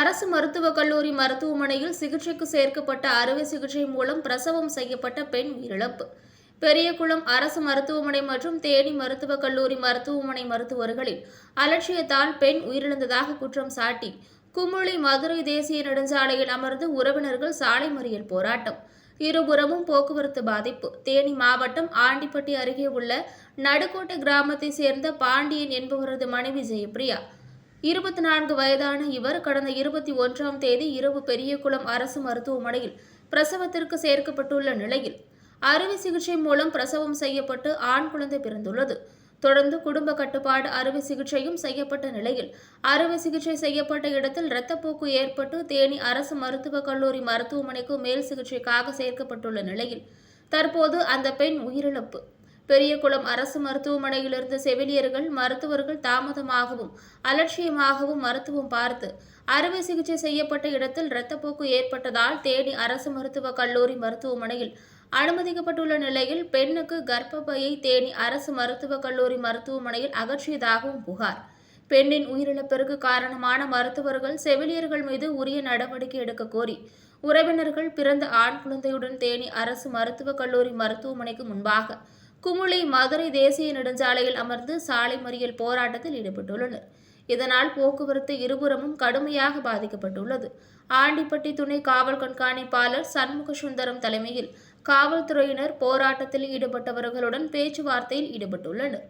அரசு மருத்துவக் கல்லூரி மருத்துவமனையில் சிகிச்சைக்கு சேர்க்கப்பட்ட அறுவை சிகிச்சை மூலம் பிரசவம் செய்யப்பட்ட பெண் உயிரிழப்பு. பெரியகுளம் அரசு மருத்துவமனை மற்றும் தேனி மருத்துவக் கல்லூரி மருத்துவமனை மருத்துவர்களின் அலட்சியத்தால் பெண் உயிரிழந்ததாக குற்றம் சாட்டி குமுளி மதுரை தேசிய நெடுஞ்சாலையில் அமர்ந்து உறவினர்கள் சாலை மறியல் போராட்டம். இருபுறமும் போக்குவரத்து பாதிப்பு. தேனி மாவட்டம் ஆண்டிப்பட்டி அருகே உள்ள நடுக்கோட்டை கிராமத்தை சேர்ந்த பாண்டியன் என்பவரது மனைவி ஜெயப்பிரியா இருபத்தி நான்கு வயதான இவர் கடந்த இருபத்தி ஒன்றாம் தேதி இரவு பெரியகுளம் அரசு மருத்துவமனையில் பிரசவத்திற்கு சேர்க்கப்பட்டுள்ள நிலையில் அறுவை சிகிச்சை மூலம் பிரசவம் செய்யப்பட்டு ஆண் குழந்தை பிறந்துள்ளது. தொடர்ந்து குடும்ப கட்டுப்பாடு அறுவை சிகிச்சையும் செய்யப்பட்ட நிலையில் அறுவை சிகிச்சை செய்யப்பட்ட இடத்தில் இரத்தப்போக்கு ஏற்பட்டு தேனி அரசு மருத்துவக் கல்லூரி மருத்துவமனைக்கு மேல் சிகிச்சைக்காக சேர்க்கப்பட்டுள்ள நிலையில் தற்போது அந்த பெண் உயிரிழப்பு. பெரியகுளம் அரசு மருத்துவமனையிலிருந்து செவிலியர்கள் மருத்துவர்கள் தாமதமாகவும் அலட்சியமாகவும் மருத்துவம் பார்த்து அறுவை சிகிச்சை செய்யப்பட்ட இடத்தில் இரத்தப்போக்கு ஏற்பட்டதால் தேனி அரசு மருத்துவக் கல்லூரி மருத்துவமனையில் அனுமதிக்கப்பட்டுள்ள நிலையில் பெண்ணுக்கு கர்ப்பப்பையை தேனி அரசு மருத்துவக் கல்லூரி மருத்துவமனையில் அகற்றியதாகவும் புகார். பெண்ணின் உயிரிழப்பிற்கு காரணமான மருத்துவர்கள் செவிலியர்கள் மீது உரிய நடவடிக்கை எடுக்க கோரி உறவினர்கள் பிறந்த ஆண் குழந்தையுடன் தேனி அரசு மருத்துவக் கல்லூரி மருத்துவமனைக்கு முன்பாக குமுளி மதுரை தேசிய நெடுஞ்சாலையில் அமர்ந்து சாலை மறியல் போராட்டத்தில் ஈடுபட்டுள்ளனர். இதனால் போக்குவரத்து இருபுறமும் கடுமையாக பாதிக்கப்பட்டுள்ளது. ஆண்டிப்பட்டி துணை காவல் கண்காணிப்பாளர் சண்முக சுந்தரம் தலைமையில் காவல்துறையினர் போராட்டத்தில் ஈடுபட்டவர்களுடன் பேச்சுவார்த்தையில் ஈடுபட்டுள்ளனர்.